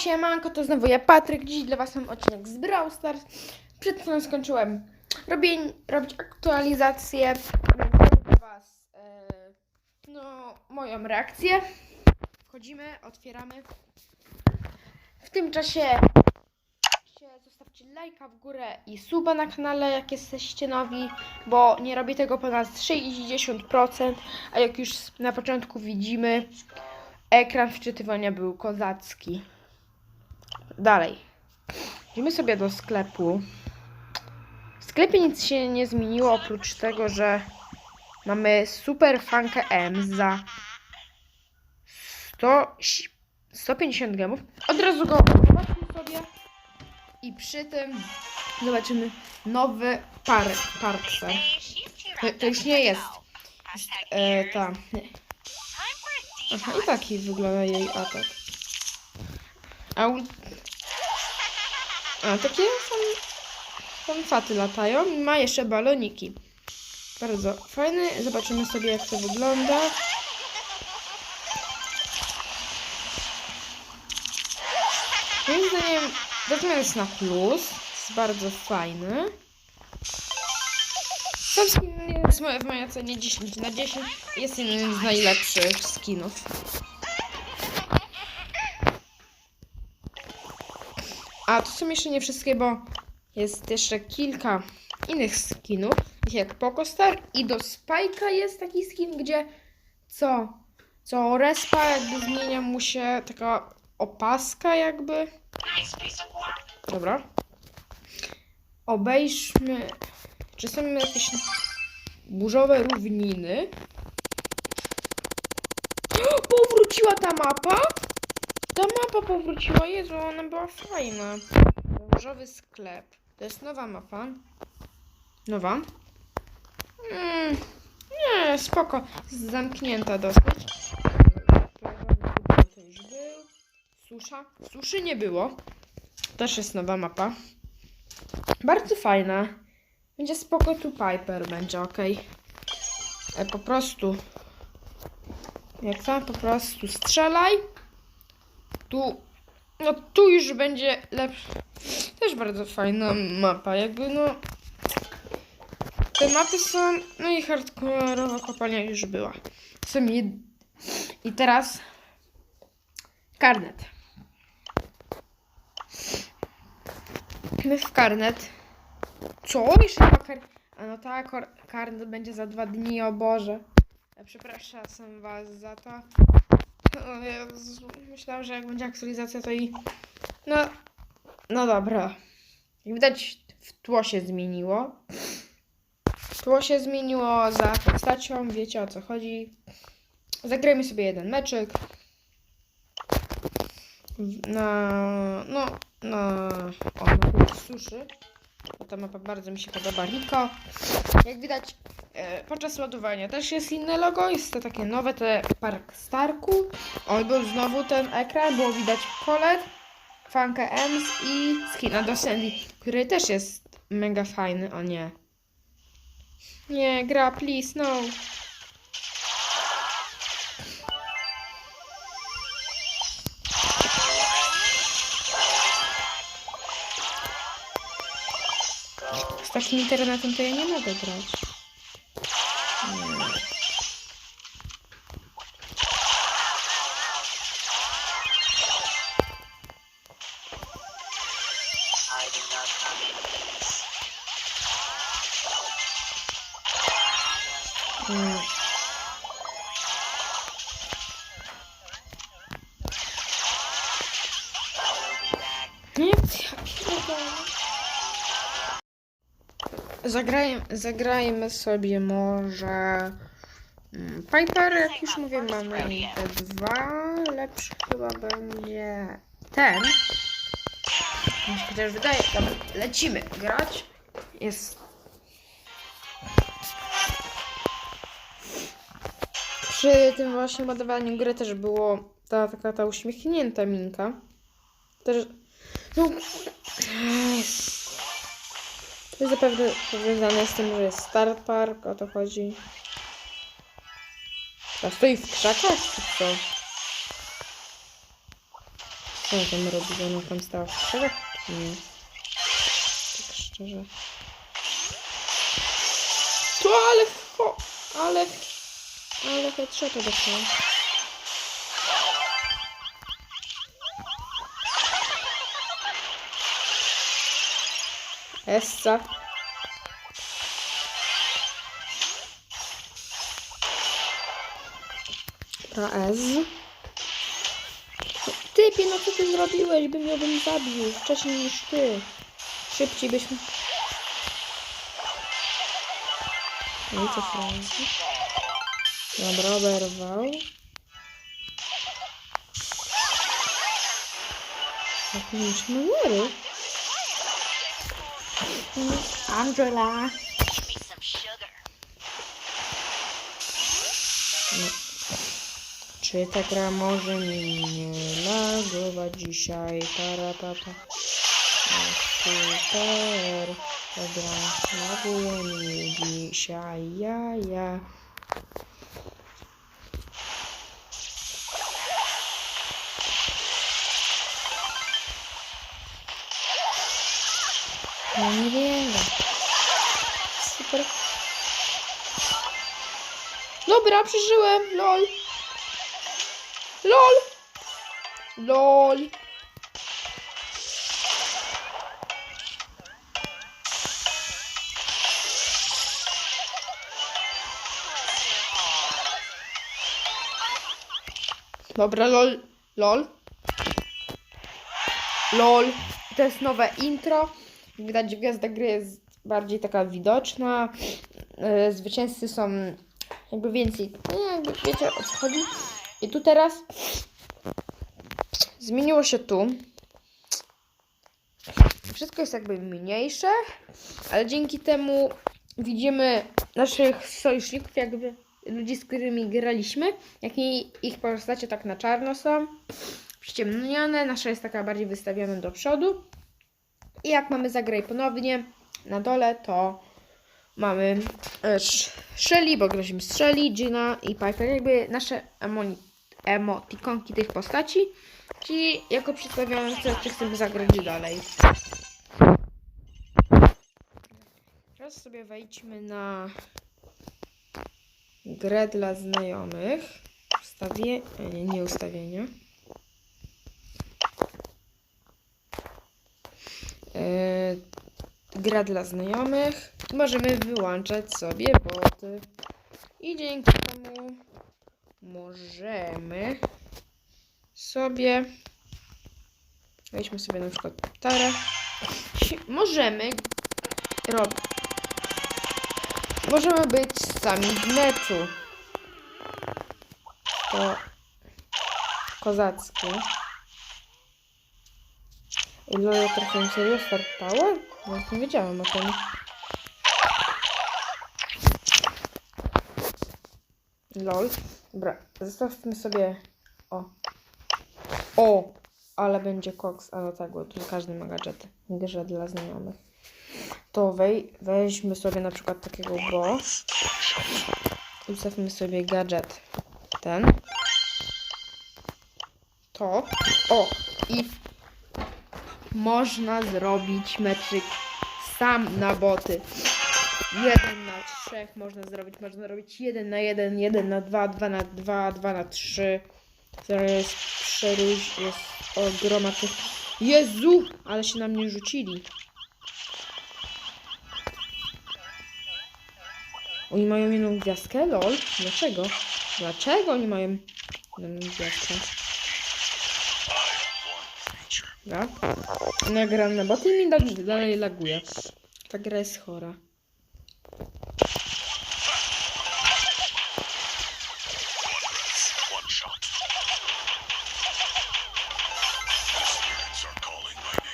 siemanko, to znowu ja Patryk. Dziś dla Was mam odcinek z Brawl Stars. Przed chwilą skończyłem robień, robić aktualizację. Robię dla Was e, no, moją reakcję. Wchodzimy, otwieramy. W tym czasie zostawcie lajka w górę i suba na kanale, jak jesteście nowi, bo nie robię tego ponad 60%, a jak już na początku widzimy, ekran wczytywania był kozacki. Dalej. Idziemy sobie do sklepu. W sklepie nic się nie zmieniło, oprócz tego, że mamy super fankę M za 100, 150 gemów. Od razu go zobaczmy sobie. I przy tym zobaczymy nowy par, parkser. To, to już nie jest. jest e, ta. Aha, i taki wygląda jej atak. A. A takie są, latają. Ma jeszcze baloniki. Bardzo fajny. Zobaczymy sobie jak to wygląda. Moim zdaniem Batman jest na plus. Jest bardzo fajny. Sam skin jest w mojej ocenie 10 na 10. Jest jednym z najlepszych skinów. A to są jeszcze nie wszystkie, bo jest jeszcze kilka innych skinów, jak Pokostar i do Spike'a jest taki skin, gdzie co? Co respa jakby zmienia mu się taka opaska jakby. Dobra. Obejrzmy, czy są jakieś burzowe równiny. Powróciła ta mapa? Ta mapa powróciła, Jezu, ona była fajna. Burzowy sklep. To jest nowa mapa. Nowa. Mm, nie, spoko. Zamknięta dosyć. To już był. Susza. Suszy nie było. Też jest nowa mapa. Bardzo fajna. Będzie spoko tu Piper, będzie ok. E, po prostu. Jak tam po prostu strzelaj. Tu. No tu już będzie lepsza. Też bardzo fajna mapa. Jakby no. Te mapy są. No i hardkorowa kopalnia już była. Są jed... I teraz. Karnet. My w karnet. Co? Jeszcze nie ma kar... A no tak, karnet będzie za dwa dni, o Boże. Przepraszam was za to. O Jezu, myślałam, że jak będzie aktualizacja, to i... No, no dobra. Jak widać, tło się zmieniło. Tło się zmieniło za postacią, wiecie o co chodzi. Zagrajmy sobie jeden meczek. Na, no, na, o, na suszy. Bo ta mapa bardzo mi się podoba. Riko. Jak widać, e, podczas ładowania też jest inne logo. Jest to takie nowe, te Park Starku. O, i był znowu ten ekran. Było widać Colette, Funkę Ems i skina do Sandy, który też jest mega fajny. O nie. Nie, gra, please, no. Z takim internetem to ja nie Zagrajmy, sobie może mm, Piper, jak już mówię, mamy te dwa. Lepszy chyba będzie ten. Mi się chociaż wydaje, dobra, lecimy grać. Jest. Przy tym właśnie ładowaniu gry też było ta taka ta uśmiechnięta minka. Też. No. To jest zapewne powiązane z tym, że jest Star Park, o to chodzi. A stoi w krzakach, czy co? Co on tam robi? Ona tam stała w krzewach? Czy nie? Tak szczerze. To ale ho, ale, ale headshota dostała. Essa. Pra S. Typie, no co ty zrobiłeś? Bym ją bym zabił wcześniej niż ty. Szybciej byśmy... No i co Francji? Dobra, oberwał. Jak mieć numery? Angela. Sugar. Czy ta gra może mi nie lagować dzisiaj? Parapapa. O, Super. Ta gra laguje mi dzisiaj. Ja, ja. No nie wiem. Dobra, przeżyłem. LOL. LOL. LOL. Dobra, lol, lol. Lol. To jest nowe intro. Jak Widać, gwiazda gry jest bardziej taka widoczna. Yy, Zwycięzcy są jakby więcej. No, jakby wiecie o co chodzi. I tu teraz zmieniło się tu. Wszystko jest jakby mniejsze, ale dzięki temu widzimy naszych sojuszników, jakby ludzi, z którymi graliśmy, jakie ich postacie tak na czarno są, przyciemnione, nasza jest taka bardziej wystawiona do przodu. I jak mamy zagraj ponownie na dole, to mamy e, Sh- Shelly, bo grozimy Shelly, Gina i Piper, jakby nasze emotikonki tych postaci, czyli jako przedstawiające, czy chcemy zagrać dalej. Teraz sobie wejdźmy na grę dla znajomych. Ustawie... e, Nie, nie ustawienia. Gra dla znajomych. Możemy wyłączać sobie boty. I dzięki temu możemy sobie wejdźmy sobie na przykład tarę. Możemy robić możemy być sami w meczu. To kozackie. Ile trochę serio startało? Nawet nie wiedziałam o tym. Lol. Dobra, zostawmy sobie. O. O! Ale będzie koks. A no tak, bo tu każdy ma gadżety. Grze dla znajomych. To wej, weźmy sobie na przykład takiego bo. Ustawmy sobie gadżet ten. To. O! I można zrobić meczyk sam na boty. Jeden na trzech można zrobić, można robić jeden na jeden, jeden na dwa, dwa na dwa, dwa na trzy. Teraz jest przeróż, jest ogroma tych. Jezu! Ale się na mnie rzucili. Oni mają jedną gwiazdkę? Lol. Dlaczego? Dlaczego oni mają jedną gwiazdkę? Ja? Nagram na boty i mi dalej, dalej laguje. Ta gra jest chora.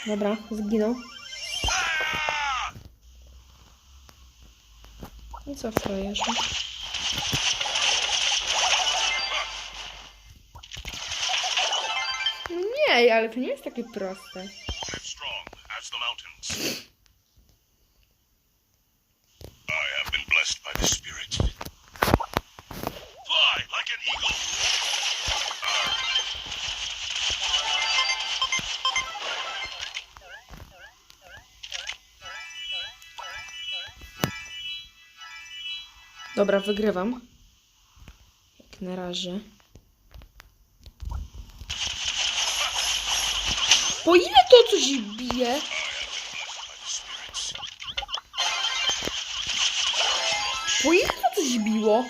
Dobra, zginął. I co frajerze? ale to nie jest takie proste. Dobra, wygrywam. Jak na razie. Po ile to coś bije? Po ile to coś biło?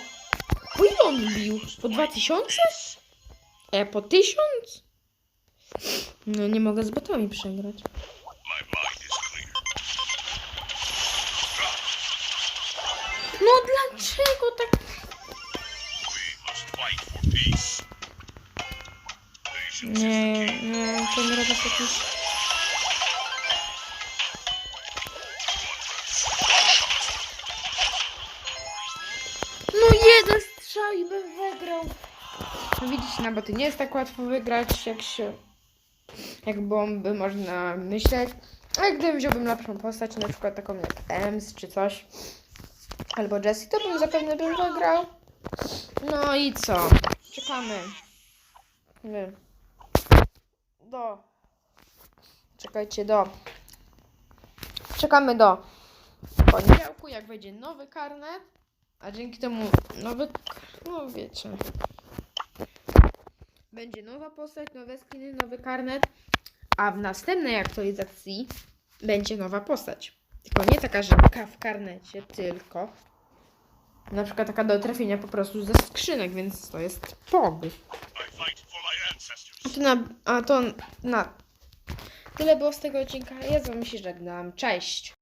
Po ile on bił? Po 2000? E, po 1000? No nie mogę z botami przegrać. No dlaczego tak? Nie, nie, ten robot jakiś... No jeden strzał i bym wygrał. No widzicie, na boty nie jest tak łatwo wygrać, jak się... Jak bomby można myśleć. A gdybym wziąłbym lepszą postać, na przykład taką jak Ems czy coś, albo Jessie, to bym zapewne bym wygrał. No i co? Czekamy. Nie. Do. Czekajcie, do. Czekamy do poniedziałku, jak wejdzie nowy karnet. A dzięki temu nowy. No wiecie. Będzie nowa postać, nowe skiny, nowy karnet. A w następnej aktualizacji będzie nowa postać. Tylko nie taka, że w karnecie, tylko na przykład taka do trafienia po prostu ze skrzynek, więc to jest POG. I fight for my ancestors. A to na, a to na tyle było z tego odcinka. Ja z wami się żegnam. Cześć!